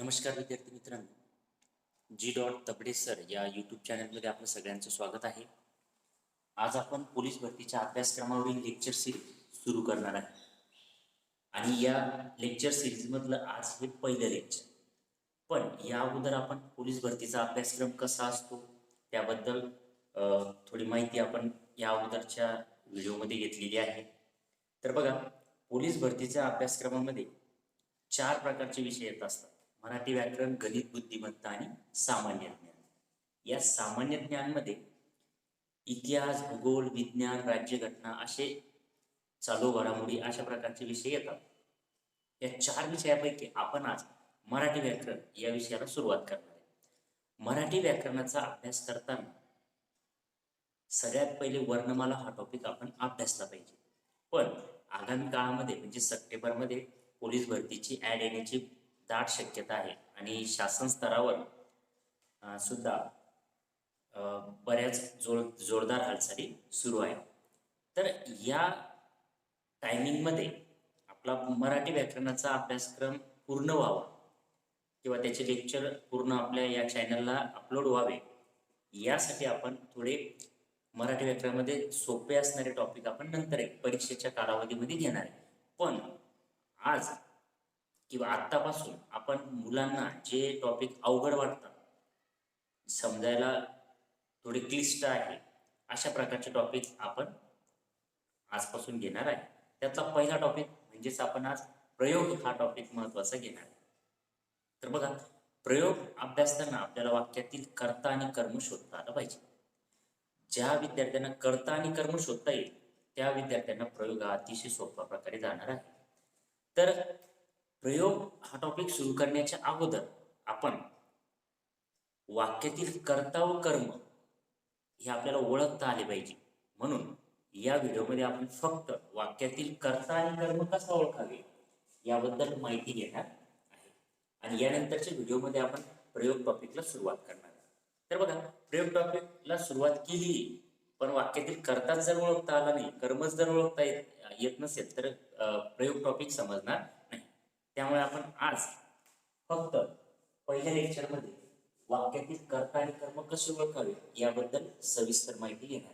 नमस्कार विद्यार्थी मित्रांनो. जी डॉट तबडे सर या यूट्यूब चॅनलमध्ये आपलं सगळ्यांचं स्वागत आहे. आज आपण पोलीस भरतीच्या अभ्यासक्रमावरील लेक्चर सिरीज सुरू करणार आहे. आणि या लेक्चर सिरीजमधलं आज हे पहिलं लेक्चर पण या अगोदर आपण पोलीस भरतीचा अभ्यासक्रम कसा असतो त्याबद्दल थोडी माहिती आपण या अगोदरच्या व्हिडिओमध्ये घेतलेली आहे. तर बघा पोलीस भरतीच्या अभ्यासक्रमामध्ये चार प्रकारचे विषय येत असतात. मराठी व्याकरण गणित बुद्धिमत्ता आणि सामान्य ज्ञान. या सामान्य ज्ञानमध्ये इतिहास भूगोल विज्ञान राज्यघटना असे चालू घडामोडी अशा प्रकारचे विषय येतात. या चार विषयापैकी आपण आज मराठी व्याकरण या विषयाला सुरुवात करणार आहे. मराठी व्याकरणाचा अभ्यास करताना सगळ्यात पहिले वर्णमाला हा टॉपिक आपण अभ्यासला पाहिजे. पण आगामी काळामध्ये म्हणजे सप्टेंबरमध्ये पोलीस भरतीची ऍड येण्याची दाट शक्यता आहे. आणि शासन स्तरावर सुद्धा बऱ्याच जोर जोरदार हालचाली सुरू आहे तर या टायमिंगमध्ये आपला मराठी व्याकरणाचा अभ्यासक्रम पूर्ण व्हावा किंवा त्याचे लेक्चर पूर्ण आपल्या या चॅनलला अपलोड व्हावे यासाठी आपण थोडे मराठी व्याकरणामध्ये सोपे असणारे टॉपिक आपण नंतर एक परीक्षेच्या कालावधीमध्ये घेणार आहे. पण आज किंवा आत्तापासून आपण मुलांना जे टॉपिक अवघड वाटतात समजायला थोडे क्लिष्ट आहे अशा प्रकारचे टॉपिक आपण आजपासून घेणार आहे. त्यातला पहिला टॉपिक म्हणजेच आपण आज प्रयोग हा टॉपिक महत्त्वाचा घेणार आहे. तर बघा प्रयोग अभ्यासताना आपल्याला वाक्यातील कर्ता आणि कर्म शोधता आलं पाहिजे. ज्या विद्यार्थ्यांना कर्ता आणि कर्म शोधता येईल त्या विद्यार्थ्यांना प्रयोग हा अतिशय सोप्या प्रकारे जाणार आहे. तर प्रयोग हा टॉपिक सुरू करण्याच्या अगोदर आपण वाक्यातील कर्ता व कर्म हे आपल्याला ओळखता आले पाहिजे. म्हणून या व्हिडिओमध्ये आपण फक्त वाक्यातील कर्ता आणि कर्म कसा ओळखावे याबद्दल माहिती घेणार आहे. आणि यानंतरच्या व्हिडिओमध्ये आपण प्रयोग टॉपिकला सुरुवात करणार आहे तर बघा प्रयोग टॉपिकला सुरुवात केली पण वाक्यातील कर्ताच जर ओळखता आला नाही कर्मच जर ओळखता येत येत नसेल तर प्रयोग टॉपिक समजणार त्यामुळे आपण आज फक्त पहिल्या लेक्चरमध्ये वाक्यातील कर्ता आणि कर्म कसे ओळखावे याबद्दल सविस्तर माहिती घेणार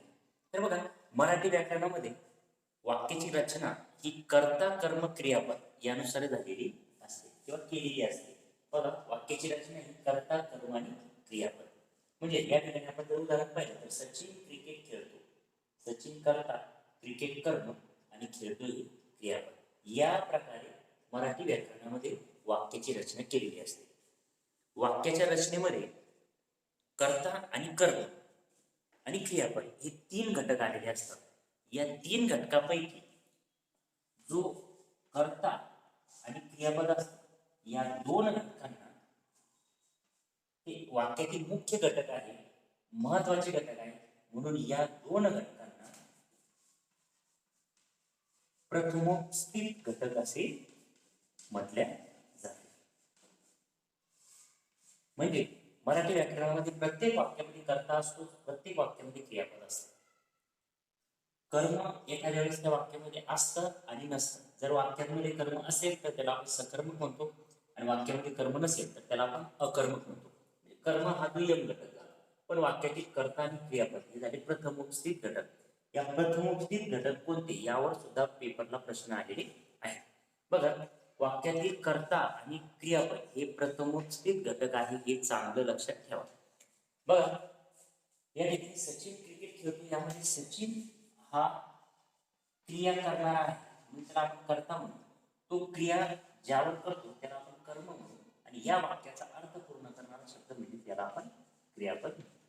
तर बघा मराठी व्याकरणामध्ये वाक्याची रचना ही कर्ता कर्म क्रियापद यानुसार झालेली असते किंवा केलेली असते. बघा वाक्याची रचना ही कर्ता कर्म आणि क्रियापद. म्हणजे या ठिकाणी आपण जर उदाहरण पाहिलं तर सचिन क्रिकेट खेळतो. सचिन करता क्रिकेट कर्म आणि खेळतो हे क्रियापद. या प्रकारे मराठी व्याकरणामध्ये वाक्याची रचना केलेली असते. वाक्याच्या रचनेमध्ये कर्ता आणि कर्म आणि क्रियापद हे तीन घटक आलेले असतात. या तीन घटकापैकी जो कर्ता आणि क्रियापद असतो या दोन घटकांना हे वाक्यातील मुख्य घटक आहे महत्त्वाचे घटक आहे. म्हणून या दोन घटकांना प्रथमोपस्थित घटक असे म्हटल्या जाते. म्हणजे मराठी व्याकरणामध्ये प्रत्येक वाक्यामध्ये कर्ता असतो प्रत्येक वाक्यामध्ये क्रियापद असतं. कर्म एखाद्या वेळेस त्या वाक्यामध्ये असतं आणि नसतं. जर वाक्यामध्ये कर्म असेल तर त्याला आपण सकर्मक म्हणतो आणि वाक्यामध्ये कर्म नसेल तर त्याला आपण अकर्मक म्हणतो. म्हणजे कर्म हा दुय्यम घटक झाला. पण वाक्यातील कर्ता आणि क्रियापद हे झाले प्रथमोपस्थित घटक. या प्रथमोपस्थित घटक कोणते? यावर सुद्धा पेपरला प्रश्न आलेले आहेत. बघा वाक्यातील कर्ता आणि क्रियापद हे प्रथमोपस्थित घटक आहे हे चांगलं लक्षात ठेवा. बघा या ठिकाणी सचिन क्रिकेट खेळतो यामध्ये सचिन हा क्रिया करणारा आहे. म्हणून त्याला आपण कर्ता म्हणतो. तो क्रिया ज्यावर करतो त्याला आपण कर्म म्हणतो. आणि या वाक्याचा अर्थ पूर्ण करणारा शब्द म्हणजे त्याला आपण क्रियापद म्हणतो.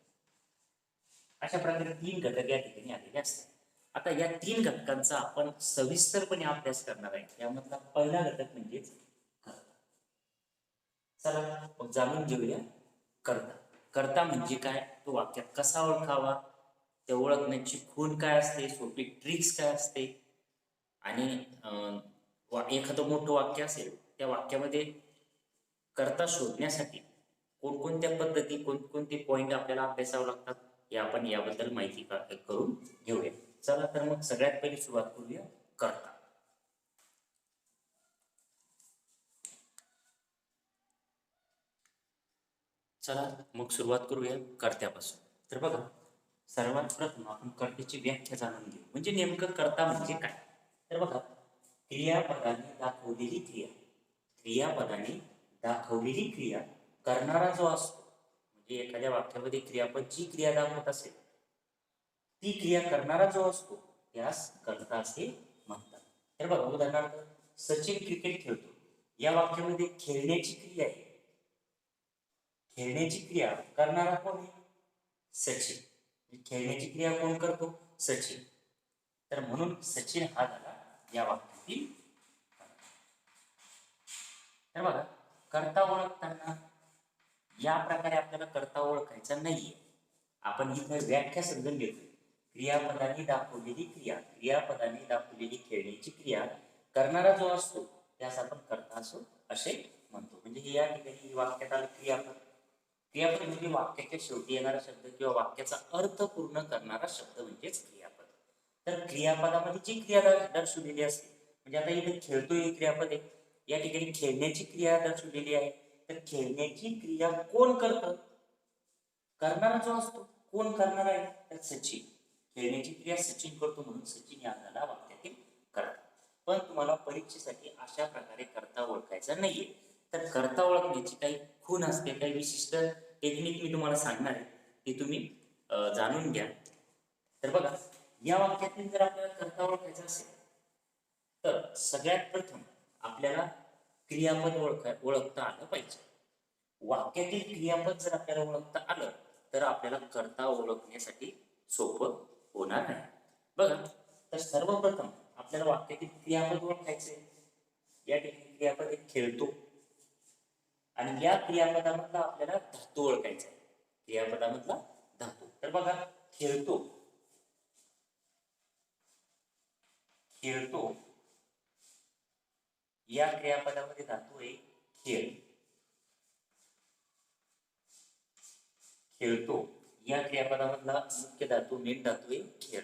अशा प्रकारे तीन घटक या ठिकाणी आलेले असतात. आता या तीन घटकांचा आपण सविस्तरपणे अभ्यास करणार आहे. यामधला पहिला घटक म्हणजेच चला मग जाणून घेऊया करता. कर्ता म्हणजे काय? तो वाक्यात कसा ओळखावा? ते ओळखण्याची खूण काय असते? सोपी ट्रिक्स काय असते? आणि अं, वा- एखादं मोठं वाक्य असेल त्या वाक्यामध्ये कर्ता शोधण्यासाठी कोणकोणत्या पद्धती कोणकोणते पॉइंट आपल्याला अभ्यासावं लागतात हे आपण याबद्दल माहिती करून घेऊया. चला तर मग सगळ्यात पहिली सुरुवात करूया. कर्ता. चला मग सुरुवात करूया कर्त्यापासून. तर बघा सर्वात प्रथम आपण कर्त्याची व्याख्या जाणून घेऊ. म्हणजे नेमकं कर्ता म्हणजे काय? तर बघा क्रियापदाने दाखवलेली क्रिया. क्रियापदाने दाखवलेली क्रिया करणारा जो असतो म्हणजे एखाद्या वाक्यामध्ये क्रियापद जी क्रिया दाखवत असेल ती क्रिया करणारा जो असतो त्यास कर्ता असे म्हणतात. तर बघा उदाहरणार्थ सचिन क्रिकेट खेळतो. या वाक्यामध्ये खेळण्याची क्रिया आहे. खेळण्याची क्रिया करणारा कोण आहे? सचिन. म्हणजे खेळण्याची क्रिया कोण करतो? सचिन. तर म्हणून सचिन हा झाला या वाक्यातील तर बघा कर्ता ओळखताना या प्रकारे आपल्याला कर्ता ओळखायचा नाहीये. आपण इथं व्याख्या समजून घेतोय. क्रियापदाने दाखवलेली क्रिया क्रियापदाने दाखवलेली खेळण्याची क्रिया करणारा जो असतो त्यास आपण करता असो असे म्हणतो. म्हणजे हे या ठिकाणी वाक्यात आलं क्रियापद. क्रियापद म्हणजे वाक्याच्या शेवटी येणारा शब्द किंवा वाक्याचा अर्थ पूर्ण करणारा शब्द म्हणजेच क्रियापद. तर क्रियापदामध्ये जी क्रिया दर्शवलेली असते म्हणजे आता इथे खेळतोय हे क्रियापद आहे. या ठिकाणी खेळण्याची क्रिया दर्शवलेली आहे. तर खेळण्याची क्रिया कोण करतं? करणारा जो असतो कोण करणार आहे? तर सचिन. खेळण्याची क्रिया सचिन करतो म्हणून सचिन या अंगाला वाक्यातील करता पण तुम्हाला परीक्षेसाठी अशा प्रकारे करता ओळखायचा नाहीये. तर करता ओळखण्याची काही खून असते काही विशिष्ट टेक्निक मी तुम्हाला सांगणार आहे. ती तुम्ही जाणून घ्या. तर बघा या वाक्यातील जर आपल्याला करता ओळखायचा असेल तर सगळ्यात प्रथम आपल्याला क्रियापद ओळख ओळखता आलं पाहिजे. वाक्यातील क्रियापद जर आपल्याला ओळखता आलं तर आपल्याला करता ओळखण्यासाठी सोपं होणार नाही. बघा तर सर्वप्रथम आपल्याला वाक्यातील क्रियापद ओळखायचे. या ठिकाणी क्रियापद एक खेळतो. आणि या क्रियापदामधला आपल्याला धातू ओळखायचा आहे. क्रियापदामधला धातू. तर बघा खेळतो. खेळतो. या क्रियापदामध्ये धातू आहे खेळ. खेळतो. या क्रियापदामधला मुख्य धातू मेन धातू आहे खेळ.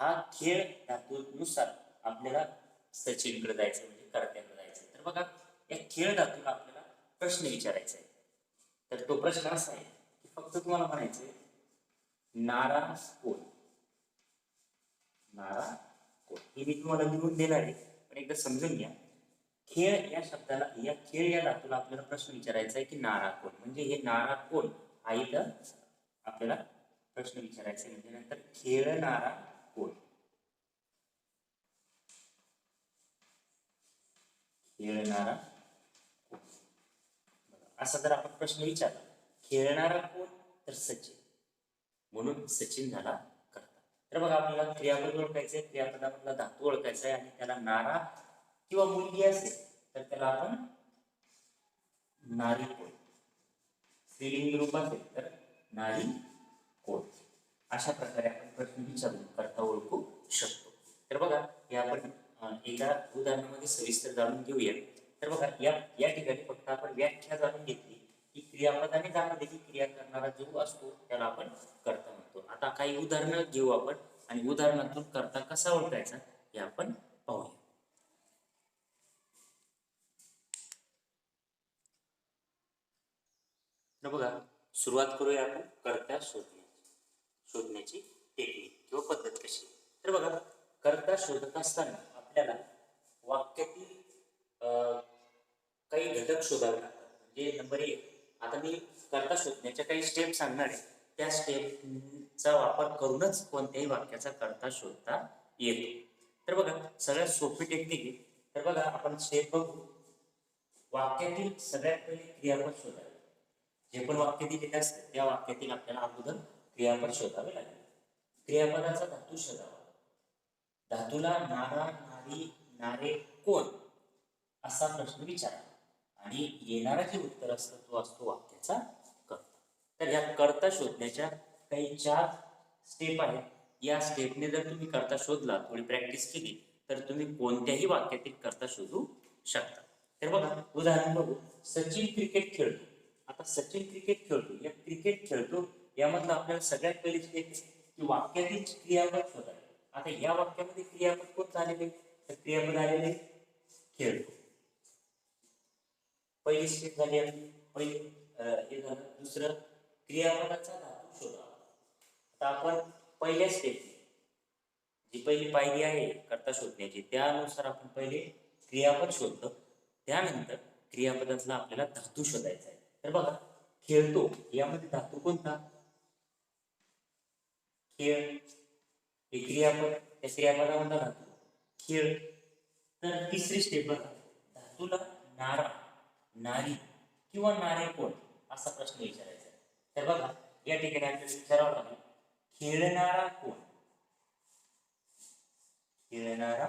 हा खेळ धातूनुसार आपल्याला सचिनकडे जायचं म्हणजे कर्त्याकडे जायचं. तर बघा या खेळ धातूला आपल्याला प्रश्न विचारायचा आहे. तर तो प्रश्न असा आहे की फक्त तुम्हाला म्हणायचं नारा कोण? नारा कोण? हे मी तुम्हाला लिहून देणार आहे. पण एकदा समजून घ्या. खेळ या शब्दाला या खेळ या धातूला आपल्याला प्रश्न विचारायचा आहे की नारा कोण? म्हणजे हे नारा कोण? हा इथं आपल्याला प्रश्न विचारायचा म्हणजे नंतर खेळणारा कोण? खेळणारा असा जर आपण प्रश्न विचारला. खेळणारा कोण? तर सचिन. म्हणून सचिन झाला करता तर बघा आपल्याला क्रियापद ओळखायचे क्रियापदामधला धातू ओळखायचा आहे आणि त्याला नारा किंवा मुलगी असेल तर त्याला आपण नारी कोण? स्त्रीलिंग रूप असेल तर नारी कोण अशा प्रकारे आपण प्रश्न विचारून करता ओळखू शकतो. तर बघा हे आपण एका उदाहरणामध्ये सविस्तर जाणून घेऊया. तर बघा या या ठिकाणी फक्त आपण व्याख्या जाणून घेतली. की क्रियापदाने दाखवलेली क्रिया करणारा जो असतो त्याला आपण करता म्हणतो. आता काही उदाहरणं घेऊ आपण आणि उदाहरणातून करता कसा ओळखायचा हे आपण पाहूया. तर बघा सुरुवात करूया आपण. कर्ता शोधण्याची शोधण्याची टेक्निक किंवा पद्धत कशी? तर बघा कर्ता शोधत असताना आपल्याला वाक्यातील काही घटक शोधावे लागतात. म्हणजे नंबर एक आता मी कर्ता शोधण्याच्या काही स्टेप सांगणार आहे. त्या स्टेपचा वापर करूनच कोणत्याही वाक्याचा कर्ता शोधता येतो. तर बघा सगळ्यात सोपी टेक्निक आहे. तर बघा आपण स्टेप बघू. वाक्यातील सगळ्यात पहिली क्रियापद शोधा जे पण वाक्य दिलेले असते त्या वाक्यातील आपल्याला अगोदर क्रियापद शोधावे लागेल. क्रियापदाचा धातू शोधावा. धातूला नारा नारी नारे कोण? असा प्रश्न विचारा. आणि येणारा जे उत्तर असतं तो असतो वाक्याचा कर्ता तर या कर्ता शोधण्याच्या काही चार स्टेप आहेत. या स्टेपने जर तुम्ही कर्ता शोधला थोडी प्रॅक्टिस केली तर तुम्ही कोणत्याही वाक्यातील कर्ता शोधू शकता. तर बघा उदाहरण बघू. सचिन क्रिकेट खेळतो. आता सचिन क्रिकेट खेळतो. या क्रिकेट खेळतो यामधलं आपल्याला सगळ्यात पहिली एक की वाक्यातील क्रियापद शोधा आता या वाक्यामध्ये क्रियापद कोण झालेले? तर क्रियापद आलेले खेळतो पहिली स्टेप झाली आपली. पहिली हे झालं. दुसरं क्रियापदाचा धातू शोधा. आता आपण पहिल्या स्टेप जी पहिली पायरी आहे करता शोधण्याची त्यानुसार आपण पहिले क्रियापद शोधतो. त्यानंतर क्रियापदातला आपल्याला धातू शोधायचा आहे. तर बघा खेळतो. यामध्ये धातू कोणता? खेळ. हे क्रियापद त्या क्रियापदामधला धातू. खेळ. तर तिसरी स्टेप बघा. धातूला नारा नारी किंवा नारे कोण? असा प्रश्न विचारायचा आहे. तर बघा या ठिकाणी आपल्याला विचारावं लागेल. खेळणारा कोण? खेळणारा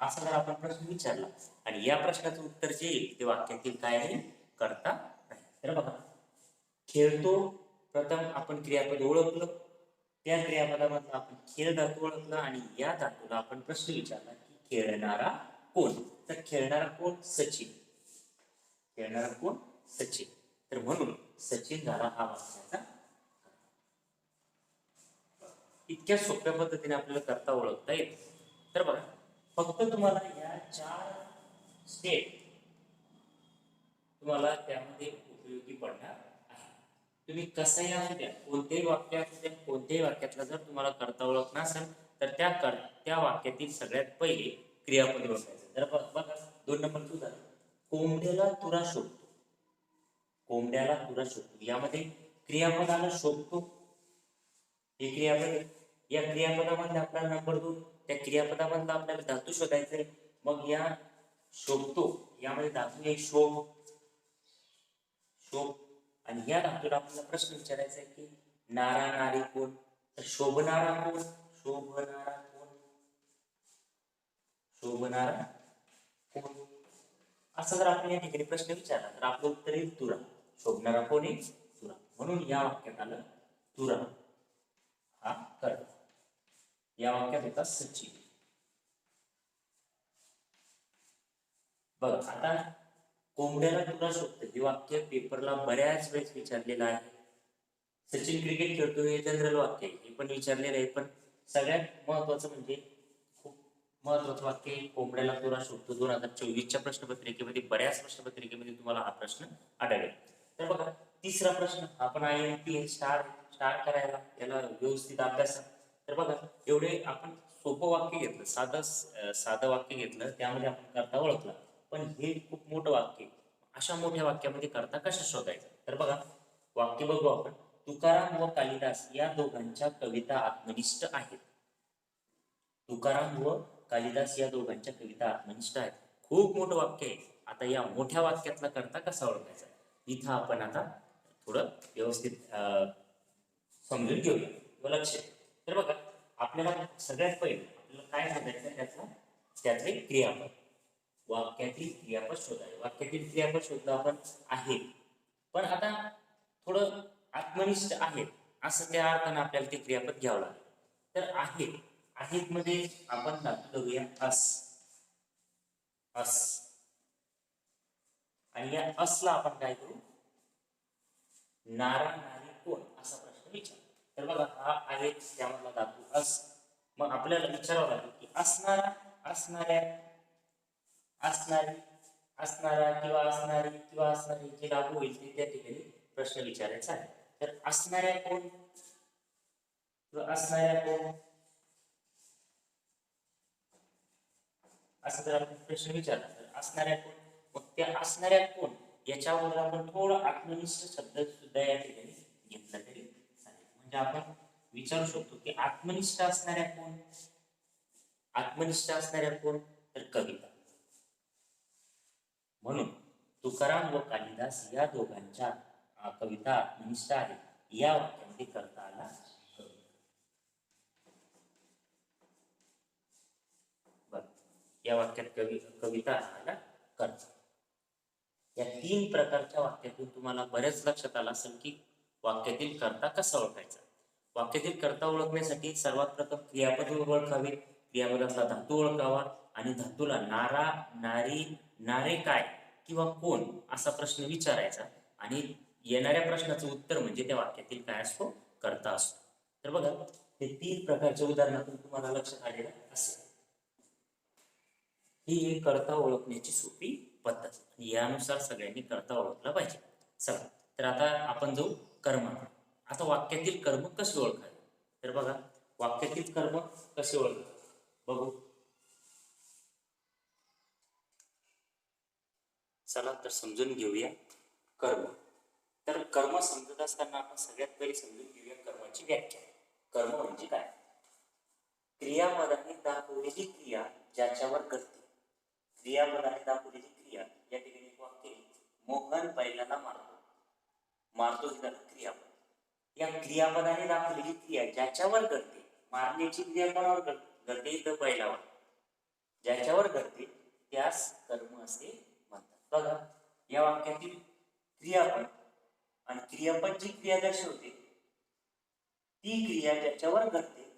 असा जर आपण प्रश्न विचारला आणि या प्रश्नाचं उत्तर जे येईल ते वाक्यातील काय आहे? करता नाही. तर बघा खेळतो प्रथम आपण क्रियापद ओळखलं. त्या क्रियापदामधला आपण खेळ धातू ओळखलं आणि या धातूला आपण प्रश्न विचारला की खेळणारा कोण? तर खेळणारा कोण? सचिन. खेळणारा कोण? सचिन. तर म्हणून सचिन झाला हा वाक्याचा इतक्या सोप्या पद्धतीने आपल्याला करता ओळखता येत. तर बघा फक्त तुम्हाला या चार स्टेप तुम्हाला त्यामध्ये उपयोगी पडणार आहे. तुम्ही कसंही असू द्या कोणत्याही वाक्य असू द्या कोणत्याही वाक्यातला जर तुम्हाला करता ओळख नसेल तर त्या कर त्या वाक्यातील सगळ्यात पहिले क्रियापद ओळखायचं तर बघ- बघा दोन नंबर सुद्धा कोंबड्याला तुरा शोधतो कोंबड्याला तुरा शोधतो यामध्ये क्रियापदाला शोधतो हे क्रियापद या क्रियापदामध्ये आपला नंबर दोन. त्या क्रियापदामधला आपल्याला धातू शोधायचा आहे मग या शोभतो यामध्ये धातू आहे शोभ शोभ आणि या धातूला आपल्याला प्रश्न विचारायचा आहे की नारा नारी कोण? तर शोभणारा कोण? शोभणारा कोण? शोभणारा कोण? असं जर आपण या ठिकाणी प्रश्न विचारला तर आपलं उत्तर येईल तुरा. शोभणारा कोण आहे तुरा. म्हणून या वाक्यात आलं तुरा. हा कर्ता या वाक्यात होता सचिन बघ आता कोंबड्याला तुला शोधतो हे वाक्य पेपरला बऱ्याच वेळेस विचारलेलं आहे. सचिन क्रिकेट खेळतो हे जनरल वाक्य आहे. हे पण विचारलेलं आहे. पण सगळ्यात महत्वाचं म्हणजे खूप महत्वाचं वाक्य कोंबड्याला तुला शोधतो दोन हजार चोवीसच्या प्रश्नपत्रिकेमध्ये बऱ्याच प्रश्नपत्रिकेमध्ये तुम्हाला हा प्रश्न आढळेल. तर बघा तिसरा प्रश्न आपण I M P star star करायला याला व्यवस्थित अभ्यास तर बघा एवढे आपण सोपं वाक्य घेतलं साधं साधं वाक्य घेतलं त्यामध्ये आपण करता ओळखला. पण हे खूप मोठं वाक्य आहे. अशा मोठ्या वाक्यामध्ये करता कशा शोधायचं? तर बघा वाक्य बघू आपण. तुकाराम व कालिदास या दोघांच्या कविता आत्मनिष्ठ आहेत. तुकाराम व कालिदास या दोघांच्या कविता आत्मनिष्ठ आहेत. खूप मोठं वाक्य आहे. आता या मोठ्या वाक्यातला करता कसा ओळखायचा? इथं आपण आता थोडं व्यवस्थित अं, समजून घेऊया. व लक्ष तर बघा आपल्याला सगळ्यात पहिले आपल्याला काय शोधायचं त्याचा? त्याचे क्रियापद. वाक्यातील क्रियापद शोधाय वाक्यातील क्रियापद शोधलं आपण आहे. पण आता थोडं आत्मनिष्ठ आहेत असं त्या अर्थानं आपल्याला ते क्रियापद घ्यावं लागेल. तर आहेत आहेत मध्ये आपण दाखल धरूया अस. अस. आणि या असला आपण काय करू? नारा नारी कोण? असा प्रश्न विचार. तर बघा हा आहे त्यामधला धातू अस मग आपल्याला विचारावं लागेल की असणारा असणाऱ्या असणारी असणारा किंवा असणारी किंवा असणारी जे लागू होईल ते त्या ठिकाणी प्रश्न विचारायचा आहे. तर असणाऱ्या कोण? किंवा असणाऱ्या कोण? असं जर आपण प्रश्न विचारला तर असणाऱ्या कोण? मग त्या असणाऱ्या कोण? याच्यावर आपण थोडं आत्मनिष्ठ शब्द सुद्धा या ठिकाणी घेतला तरी म्हणजे आपण विचारू शकतो की आत्मनिष्ठ असणाऱ्या कोण? आत्मनिष्ठ असणाऱ्या कोण? तर कविता. म्हणून तुकाराम व कालिदास या दोघांच्या कविता आत्मनिष्ठ आहेत या वाक्यामध्ये करता आला या वाक्यात कवि कविता आला करता. या तीन प्रकारच्या वाक्यातून तुम्हाला बऱ्याच लक्षात आलं असेल की वाक्यातील कर्ता कसा ओळखायचा? वाक्यातील कर्ता ओळखण्यासाठी सर्वात प्रथम क्रियापद ओळखावे क्रियापदाचा धातू ओळखावा आणि धातूला नारा नारी नारे काय किंवा कोण असा प्रश्न विचारायचा आणि येणाऱ्या प्रश्नाचं उत्तर म्हणजे त्या वाक्यातील काय असतो? कर्ता असतो. तर बघा हे तीन प्रकारच्या उदाहरणातून तुम्हाला लक्षात आलेलं असेल. ही एक कर्ता ओळखण्याची सोपी पद्धत यानुसार सगळ्यांनी करता ओळखला पाहिजे. चला तर आता आपण जाऊ कर्म. आता वाक्यातील कर्म कसे ओळखावे? तर बघा वाक्यातील कर्म कसे ओळखावे? बघू. चला तर समजून घेऊया कर्म. तर कर्म समजत असताना आपण सगळ्यात पहिले समजून घेऊया कर्माची व्याख्या. कर्म म्हणजे काय? क्रियापदाने दाखवलेली क्रिया ज्याच्यावर करते क्रियापदाने दाखवलेली क्रिया या ठिकाणी वाक्य मोहन बैलाला मारतो. मारतो ही क्रियापद. या क्रियापदाने दाखवलेली क्रिया ज्याच्यावर घडते मारण्याची क्रिया कोणावर घडते तर बैलावर ज्याच्यावर घडते त्यास कर्म असे म्हणतात. बघा या वाक्यातील क्रियापद आणि क्रियापद जी क्रिया दर्शवते ती क्रिया ज्याच्यावर घडते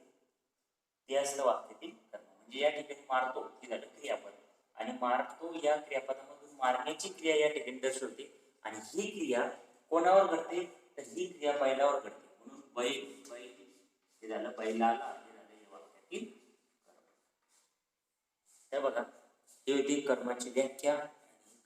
ते असलं वाक्यातील कर्म. म्हणजे या ठिकाणी मारतो हे झालं क्रियापद. आणि मारतो या क्रियापदामधून मारण्याची क्रिया या ठिकाणी दर्शवते. आणि ही क्रिया कोणावर घडते? तर ही क्रिया बैलावर घडते. म्हणून बैल बैल हे झालं बैलाला हे झालं वाक्यातील कर्म. तर बघा हे होती कर्माची व्याख्या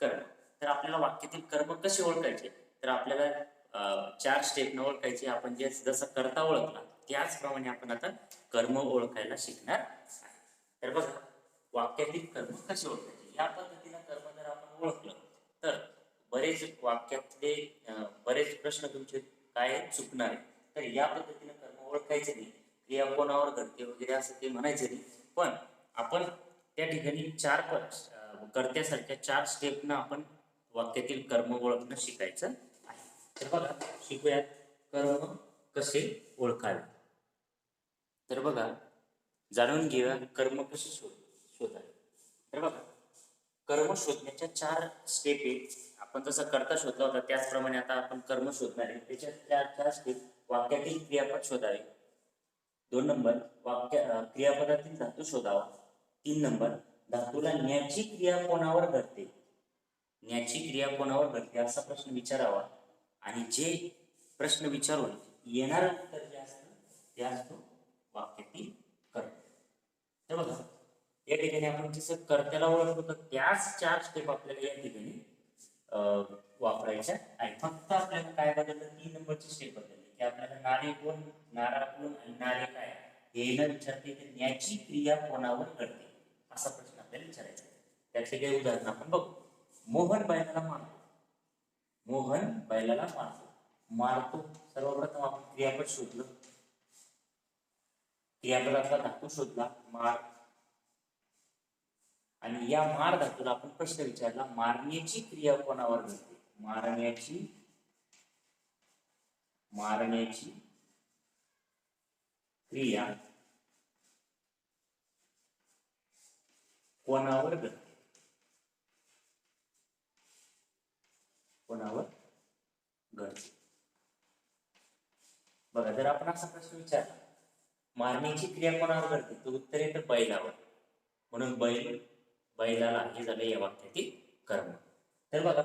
कर्म तर आपल्याला वाक्यातील कर्म कसे ओळखायचे? तर आपल्याला चार स्टेपनं ओळखायचे आपण जे जसं करता ओळखला त्याचप्रमाणे आपण आता कर्म ओळखायला शिकणार आहे. तर बघा वाक्यातील कर्म कसे ओळखायचे? या पद्धतीनं कर्म जर आपण ओळखलं तर बरेच वाक्यातले बरेच प्रश्न तुमचे काय चुकणार आहे तर या पद्धतीनं कर्म ओळखायचे नाही. क्रिया कोणावर घडते वगैरे असं ते म्हणायचं नाही. पण आपण त्या ठिकाणी चार कर्त्यासारख्या चार स्टेपनं आपण वाक्यातील कर्म ओळखणं शिकायचं आहे. तर बघा शिकूयात कर्म कसे ओळखावे. तर बघा जाणून घेऊया कर्म कसे शोध शोधावे. तर बघा कर्म शोधण्याच्या चार स्टेप आहेत. आपण जसं करता शोधला होता त्याचप्रमाणे आता आपण कर्म शोधणार आहे. त्याच्यात चार चार स्टेप वाक्यातील क्रियापद शोधावे. दोन नंबर वाक्य क्रियापदातील धातू शोधावा. तीन नंबर धातूला न्याची क्रिया कोणावर घडते? न्याची क्रिया कोणावर घडते असा प्रश्न विचारावा. आणि जे प्रश्न विचारून येणार उत्तर जे असतं ते असतो वाक्यातील कर्म तर बघा या ठिकाणी आपण जसं कर्त्याला ओळखतो तर त्याच चार स्टेप आपल्याला या ठिकाणी वापरायच्या आहे फक्त आपल्याला काय बदललं? तीन नंबरची स्टेप बदलली. की आपल्याला नारे कोण? नारा कोण? आणि नारे काय? हे न विचारते तर न्याची क्रिया कोणावर घडते? असा प्रश्न आपल्याला विचारायचा आहे. त्यातले काही उदाहरण आपण बघू. मोहन बैलाला मारतो. मोहन बैलाला मारतो. मारतो. सर्वप्रथम आपण क्रियापद शोधलं. क्रियापदाचा धातू शोधला. मार आणि या मार धातूला आपण प्रश्न विचारला मारण्याची क्रिया कोणावर घडते? मारण्याची? मारण्याची क्रिया कोणावर घडते? कोणावर घडते? बघा जर आपण असा प्रश्न विचारला मारण्याची क्रिया कोणावर घडते? तर उत्तर येतं बैलावर. म्हणून बैल बैलाला हे झालं या वाक्यातील कर्म. तर बघा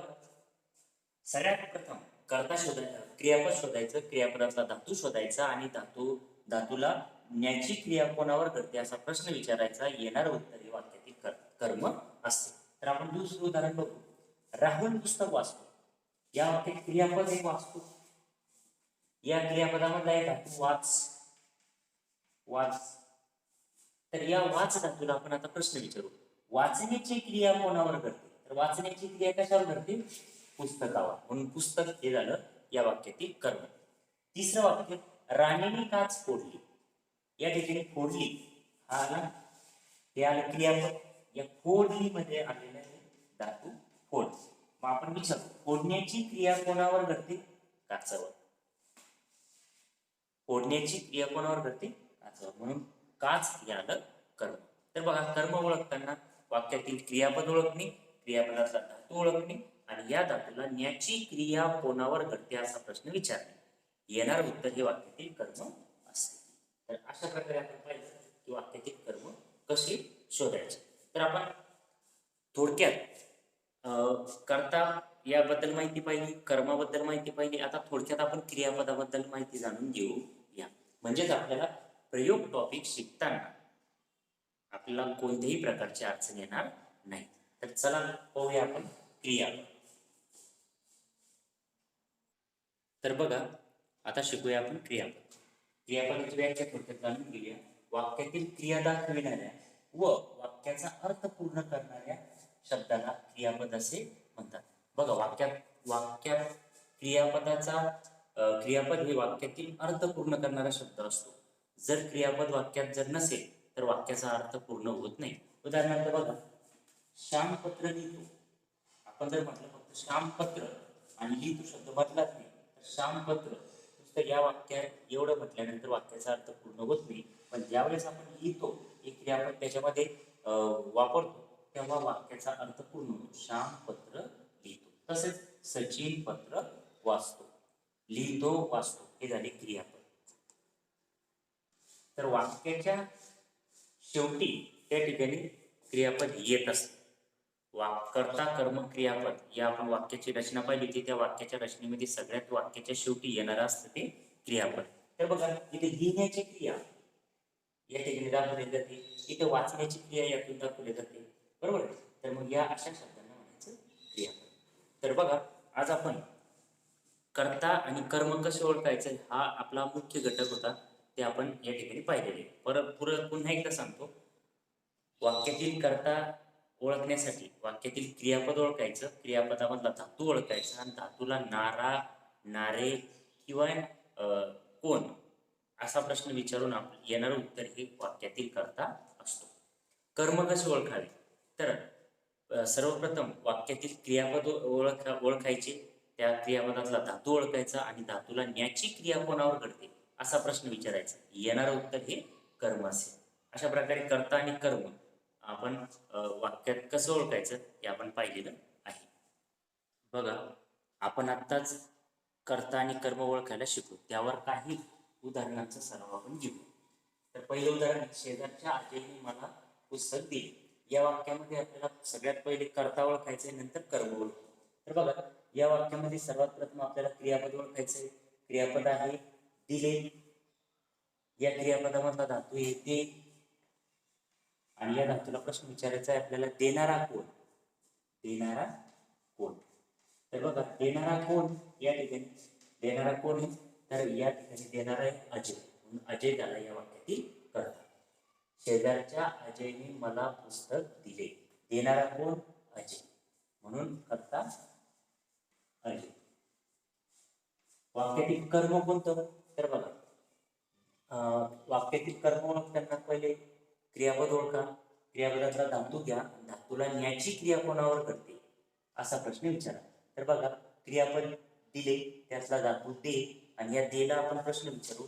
सगळ्यात प्रथम कर्ता शोधाय क्रियापद शोधायचं क्रियापदातला धातू शोधायचा आणि धातू धातूला न्याची क्रिया कोणावर घडते असा प्रश्न विचारायचा येणार उत्तर हे वाक्यातील कर- कर्म असते. तर आपण दुसरं उदाहरण बघू. राहुल पुस्तक वाचतो. या वाक्यात क्रियापद हे वाचतो. या क्रियापदामधला एक धातू वाच. वाच. तर या वाच धातूला आपण आता प्रश्न विचारू. वाचण्याची क्रिया कोणावर घडते? तर वाचण्याची क्रिया कशावर घडते? पुस्तकावर. म्हणून पुस्तक हे झालं या वाक्यातील कर्म. तिसरं वाक्य राणीने काच फोडली. या ठिकाणी फोडली हा आला हे आलं क्रियापद. या फोडली मध्ये आलेलं आहे धातू फोड. मग आपण विचारू फोडण्याची क्रिया कोणावर घडते? काचावर. फोडण्याची क्रिया कोणावर घडते? काचावर. म्हणून काच हे आलं कर्म. तर बघा कर्म ओळखताना वाक्यातील क्रियापद ओळखणे क्रियापदाचा धातू ओळखणे आणि या धातूला न्याची क्रिया कोणावर घडते असा प्रश्न विचारणे. येणार उत्तर हे वाक्यातील कर्म असते तर अशा प्रकारे आपण पाहिलं की वाक्यातील कर्म कसे शोधायचे. तर आपण थोडक्यात अं, करता याबद्दल माहिती पाहिली कर्माबद्दल माहिती पाहिली. आता थोडक्यात आपण क्रियापदाबद्दल माहिती जाणून घेऊ या म्हणजेच आपल्याला प्रयोग टॉपिक शिकताना आपल्याला कोणत्याही प्रकारची अडचण येणार नाही. तर चला पाहूया आपण क्रियापद तर बघा आता शिकूया आपण क्रियापद क्रियापदाची व्याख्या थोडक्यात जाणून घेऊया. वाक्यातील क्रिया दाखविणाऱ्या व वाक्याचा अर्थ पूर्ण करणाऱ्या शब्दाला क्रियापद असे म्हणतात. बघा वाक्यात वाक्यात क्रियापदाचा क्रियापद हे वाक्यातील अर्थ पूर्ण करणारा शब्द असतो. जर क्रियापद वाक्यात जर नसेल तर वाक्याचा अर्थ पूर्ण होत नाही. उदाहरणार्थ बघा श्यामपत्र लिहितो. आपण जर म्हटलं फक्त श्यामपत्र आणि लिहितो शब्द बदलात नाही तर श्यामपत्र नुसतं या वाक्यात एवढं म्हटल्यानंतर वाक्याचा अर्थ पूर्ण होत नाही. पण ज्यावेळेस आपण लिहितो एक क्रियापद त्याच्यामध्ये अं, वापरतो तेव्हा वाक्याचा अर्थ पूर्ण होतो. श्यामपत्र लिहितो. तसेच सचिन पत्र वाचतो. लिहितो वाचतो. हे झाले क्रियापद. तर वाक्याच्या शेवटी त्या ठिकाणी क्रियापद येत असते. वाक कर्ता कर्म क्रियापद या आपण वाक्याची रचना पाहिली होती त्या वाक्याच्या रचनेमध्ये सगळ्यात वाक्याच्या शेवटी येणारं असतं ते क्रियापद. तर बघा इथे लिहिण्याची क्रिया या ठिकाणी दाखवली जाते. इथे वाचण्याची क्रिया यातून दाखवली जाते. बरोबर? तर मग या अशा शब्दांना म्हणायचं क्रियापद. तर बघा आज आपण कर्ता आणि कर्म कसे ओळखायचं हा आपला मुख्य घटक होता. ते आपण या ठिकाणी पाहिलेले परत पुरं पुन्हा एकदा सांगतो वाक्यातील कर्ता ओळखण्यासाठी वाक्यातील क्रियापद ओळखायचं क्रियापदामधला धातू ओळखायचा आणि धातूला नारा नारे किंवा अं, कोण असा प्रश्न विचारून आप येणारं उत्तर हे वाक्यातील कर्ता असतो. कर्म कसे ओळखावे? तर सर्वप्रथम वाक्यातील क्रियापद ओळख ओळखायचे त्या क्रियापदातला धातू ओळखायचा आणि धातूला न्याची क्रिया कोणावर घडते? असा प्रश्न विचारायचा. येणारं उत्तर हे कर्म असेल. अशा प्रकारे कर्ता आणि कर्म आपण वाक्यात कसं ओळखायचं हे आपण पाहिलेलं आहे. बघा आपण आत्ताच कर्ता आणि कर्म ओळखायला शिकू त्यावर काही उदाहरणांचा सराव आपण घेऊ. तर पहिलं उदाहरण शेजारच्या आजीने मला पुस्तक दिले. या वाक्यामध्ये आपल्याला सगळ्यात पहिले कर्ता ओळखायचे नंतर कर्म ओळख तर बघा या वाक्यामध्ये सर्वात प्रथम आपल्याला क्रियापद ओळखायचे क्रियापद आहे दिले. या क्रियापदामधला धातू येते. आणि या धातूला प्रश्न विचारायचा आहे आपल्याला देणारा कोण? देणारा कोण? तर बघा देणारा कोण या ठिकाणी? देणारा कोण आहे? तर या ठिकाणी देणारा आहे अजय. म्हणून अजय झाला या वाक्यातील कर्ता. शेजारच्या अजयने मला पुस्तक दिले. देणारा कोण? अजय. म्हणून करता अजय. वाक्यातील कर्म कोणतं? तर बघा वाक्यातील कर्म ओळखताना पहिले क्रियापद ओळखा. क्रियापदातला धातू घ्या. धातूला न्याची क्रिया कोणावर करते? असा प्रश्न विचारा. तर बघा क्रियापद दिले त्यातला धातू दे आणि या देला आपण प्रश्न विचारू.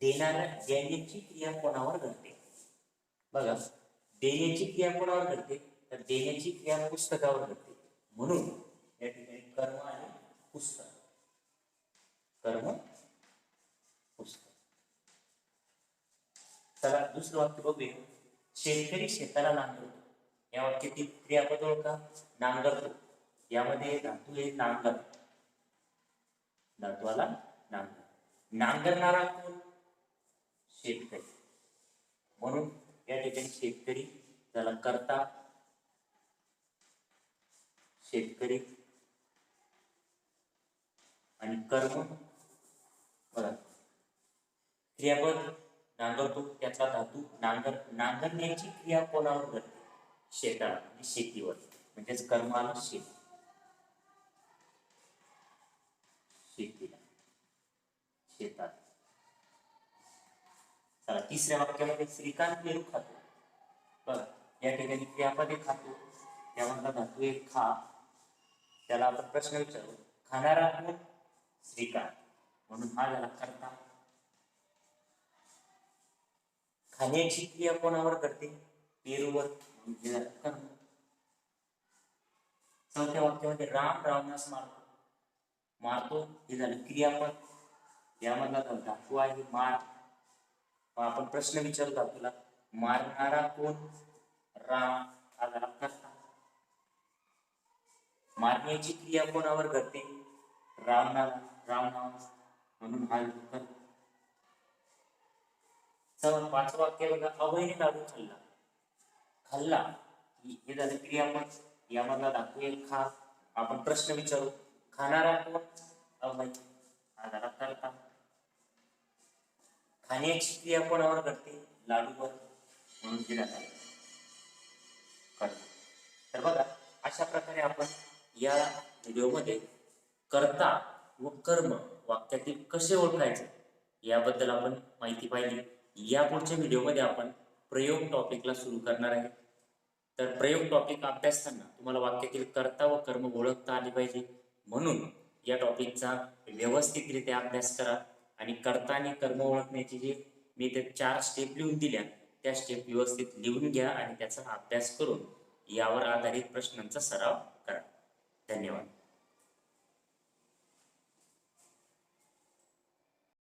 देणाऱ्या देण्याची क्रिया कोणावर घडते बघा देण्याची क्रिया कोणावर घडते तर देण्याची क्रिया पुस्तकावर घडते म्हणून या ठिकाणी कर्म आणि पुस्तक. कर्म पुस्तक. चला दुसरं वाक्य बघूया. शेतकरी शेताला नांगरतो या वाक्यातील क्रियापद ओळखा नांगरतो यामध्ये धातू आहे नांगर. धातूला नांगर. नांगरणारा कोण? शेतकरी. म्हणून या ठिकाणी शेतकरी त्याला करता शेतकरी आणि कर्म. परत क्रियापद नांगरतो त्याचा धातू नांगर नांगरण्याची क्रिया कोणावर घडते शेताला म्हणजे शेतीवर. म्हणजेच कर्माला शेती. शेतीला. शेतात. चला तिसऱ्या वाक्यामध्ये श्रीकांत पेरू खातो. बघा या ठिकाणी क्रियापद एक खातो. त्यामधला धातू एक खा. त्याला आपण प्रश्न विचारू. खाणारा कोण? स्वीकार. म्हणून हा झाला करता. खाण्याची क्रिया कोणावर करते? पेरूवर. म्हणून झालं कर्म. चौथ्या वाक्यामध्ये राम रावणास मारतो. मारतो हे झालं क्रियापद. यामधला धातू आहे मार. आपण प्रश्न विचारतो धातूला मारणारा कोण? राम. हा झाला कर्ता. मारण्याची क्रिया कोणावर घडते रावणाला. रावणा म्हणून हा कर्ता चल पाचवं वाक्य बघा. अभयने लाडू खाल्ला. खाल्ला. हे झालं क्रियापद. यामधला दाखवेल खा. आपण प्रश्न विचारू. खाणारा कोण? अभय. हा झाला करता खाण्याची क्रिया कोणावर घडते? लाडूवर. म्हणून दिला करता तर बघा अशा प्रकारे आपण या व्हिडिओमध्ये करता. व कर्म वाक्यातील कसे ओळखायचे याबद्दल आपण माहिती पाहिली. या पुढच्या व्हिडिओमध्ये आपण प्रयोग टॉपिकला सुरू करणार आहे. तर प्रयोग टॉपिक अभ्यासताना तुम्हाला वाक्यातील कर्ता व कर्म ओळखता आले पाहिजे. म्हणून या टॉपिकचा व्यवस्थितरित्या अभ्यास करा आणि कर्ता आणि कर्म ओळखण्याची जे मी ते चार स्टेप लिहून दिल्या त्या स्टेप व्यवस्थित लिहून घ्या आणि त्याचा अभ्यास करून यावर आधारित प्रश्नांचा सराव करा. धन्यवाद.